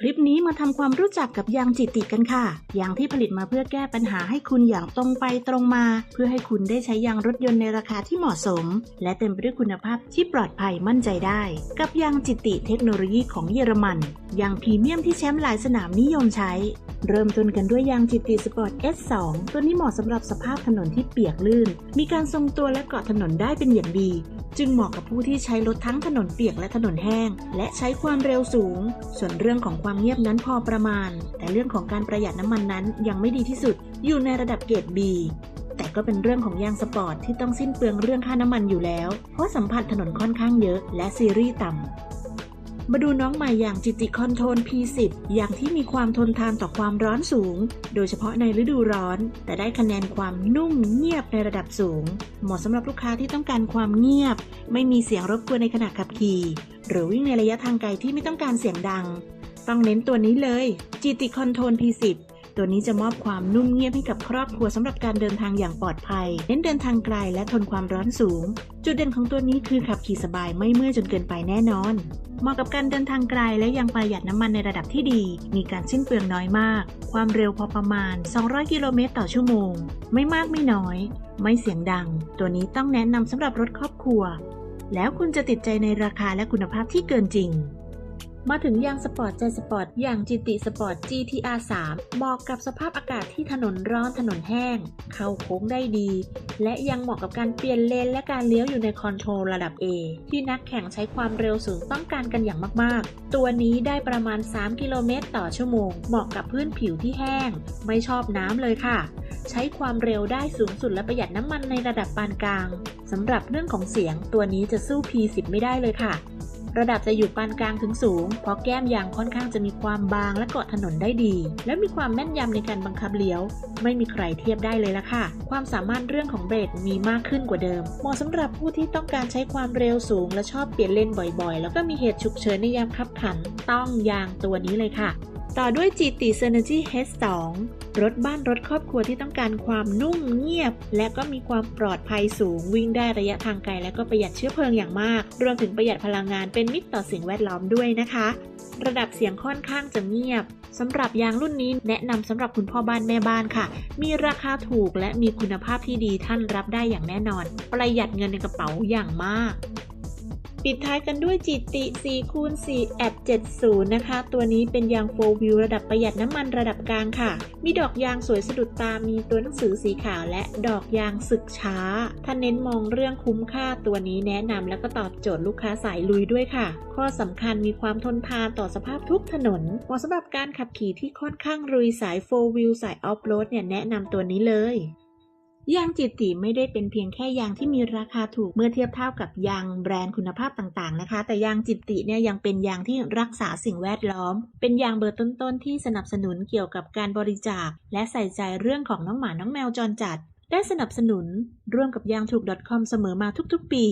คลิปนี้มาทำความรู้จักกับยางจิติกันค่ะ ยางที่ผลิตมาเพื่อแก้ปัญหาให้คุณอย่างตรงไปตรงมา เพื่อให้คุณได้ใช้ยางรถยนต์ในราคาที่เหมาะสม และเต็มไปด้วยคุณภาพที่ปลอดภัยมั่นใจได้ กับยางจิติเทคโนโลยีของเยอรมันยางพรีเมียมที่แชมป์หลายสนามนิยมใช้ เริ่มต้นกันด้วยยางจิติสปอร์ต S2 ตัวนี้เหมาะสำหรับสภาพถนนที่เปียกลื่น มีการทรงตัวและเกาะถนนได้เป็นอย่างดี จึงเหมาะกับผู้ที่ใช้รถทั้งถนนเปียกและถนนแห้ง และใช้ความเร็วสูง ส่วนเรื่องของความเงียบนั้นพอประมาณ แต่เรื่องของการประหยัดน้ำมันนั้นยังไม่ดีที่สุด อยู่ในระดับเกรด B แต่ก็เป็นเรื่องของยางสปอร์ตที่ต้องสิ้นเปลืองเรื่องค่าน้ำมันอยู่แล้ว เพราะสัมผัสถนนค่อนข้างเยอะ และซีรีส์ต่ำ มาดูน้องใหม่อย่างจิติคอนโทน P10 อย่างที่มีความทนทานต่อความร้อนสูง โดยเฉพาะในฤดูร้อน แต่ได้คะแนนความนุ่มเงียบในระดับสูง เหมาะสำหรับลูกค้าที่ต้องการความเงียบ ไม่มีเสียงรบกวนในขณะขับขี่ หรือวิ่งในระยะทางไกลที่ไม่ต้องการเสียงดัง ต้องเน้นตัวนี้เลยจิติคอนโทน P10 ตัวนี้จะมอบความนุ่มเงียบให้กับครอบครัวสำหรับการเดินทางอย่างปลอดภัย เน้นเดินทางไกลและทนความร้อนสูง จุดเด่นของตัวนี้คือขับขี่สบายไม่เมื่อยจนเกินไปแน่นอน เหมาะกับการเดินทางไกลและยังประหยัดน้ำมันในระดับที่ดี มีการสิ้นเปลืองน้อยมาก ความเร็วพอประมาณ 200 กิโลเมตรต่อชั่วโมง ไม่มากไม่น้อย ไม่เสียงดัง ตัวนี้ต้องแนะนำสำหรับรถครอบครัว แล้วคุณจะติดใจในราคาและคุณภาพที่เกินจริง มาถึงยางสปอร์ตใจสปอร์ตอย่างจิติสปอร์ต GTR 3เหมาะกับสภาพอากาศที่ถนนร้อนถนนแห้ง เข้าโค้งได้ดี และยังเหมาะกับการเปลี่ยนเลนและการเลี้ยวอยู่ในคอนโทรลระดับ A ที่นักแข่งใช้ความเร็วสูงต้องการกันอย่างมากๆ ตัวนี้ได้ประมาณ 3 กิโลเมตรต่อชั่วโมง เหมาะกับพื้นผิวที่แห้ง ไม่ชอบน้ำเลยค่ะ ใช้ความเร็วได้สูงสุดและประหยัดน้ำมันในระดับปานกลางสำหรับเรื่องของเสียงตัวนี้จะสู้ P10 ไม่ได้เลยค่ะ ระดับจะอยู่ปานกลางถึงสูง เพราะแก้มยางค่อนข้างจะมีความบางและเกาะถนนได้ดี และมีความแม่นยำในการบังคับเลี้ยว ไม่มีใครเทียบได้เลยละค่ะ ความสามารถเรื่องของเบรกมีมากขึ้นกว่าเดิม เหมาะสำหรับผู้ที่ต้องการใช้ความเร็วสูง และชอบเปลี่ยนเลนบ่อยๆ แล้วก็มีเหตุฉุกเฉินในยามขับขัน ต้องยางตัวนี้เลยค่ะ ต่อด้วย GT Synergy H2 รถบ้านรถครอบครัวที่ต้องการความนุ่มเงียบ และก็มีความปลอดภัยสูง วิ่งได้ระยะทางไกล และก็ประหยัดเชื้อเพลิงอย่างมาก รวมถึงประหยัดพลังงานเป็นมิตรต่อสิ่งแวดล้อมด้วยนะคะ ระดับเสียงค่อนข้างจะเงียบสำหรับยางรุ่นนี้แนะนำสำหรับคุณพ่อบ้านแม่บ้านค่ะ มีราคาถูกและมีคุณภาพที่ดีท่านรับได้อย่างแน่นอน ประหยัดเงินในกระเป๋าอย่างมาก ปิดท้ายกันด้วยจิติ4คูณ4แอด70 นะคะ ตัวนี้เป็นยาง4 wheel ระดับประหยัดน้ำมันระดับกลางค่ะ มีดอกยางสวยสะดุดตา มีตัวหนังสือสีขาวและดอกยางสึกช้า ถ้าเน้นมองเรื่องคุ้มค่าตัวนี้แนะนำแล้วก็ตอบโจทย์ลูกค้าสายลุยด้วยค่ะ ข้อสำคัญมีความทนทานต่อสภาพทุกถนนเหมาะสำหรับการขับขี่ที่ค่อนข้างลุยสาย4 wheel สาย off road เนี่ยแนะนำตัวนี้เลย ยางจิตติไม่ได้เป็นเพียงแค่ยางที่มีราคาถูกเมื่อเทียบเท่ากับยางแบรนด์คุณภาพต่างๆนะคะ แต่ยางจิตติเนี่ยยังเป็นยางที่รักษาสิ่งแวดล้อม เป็นยางเบอร์ต้นๆที่สนับสนุนเกี่ยวกับการบริจาค และใส่ใจเรื่องของน้องหมาน้องแมวจรจัด ได้สนับสนุนร่วมกับยางถูก .com เสมอมาทุกๆ ปี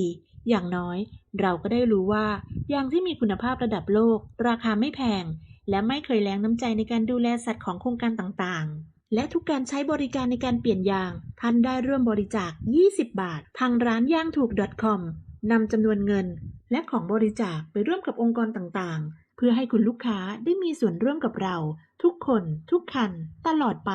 อย่างน้อย เราก็ได้รู้ว่ายางที่มีคุณภาพระดับโลก ราคาไม่แพง และไม่เคยแล้งน้ำใจในการดูแลสัตว์ของโครงการต่างๆ และทุกการใช้บริการในการเปลี่ยนยาง ท่านได้ร่วมบริจาค 20 บาท ทางร้านย่างถูก .com นำจำนวนเงิน และของบริจาคไปร่วมกับองค์กรต่างๆ เพื่อให้คุณลูกค้าได้มีส่วนร่วมกับเรา ทุกคน ทุกคัน ตลอดไป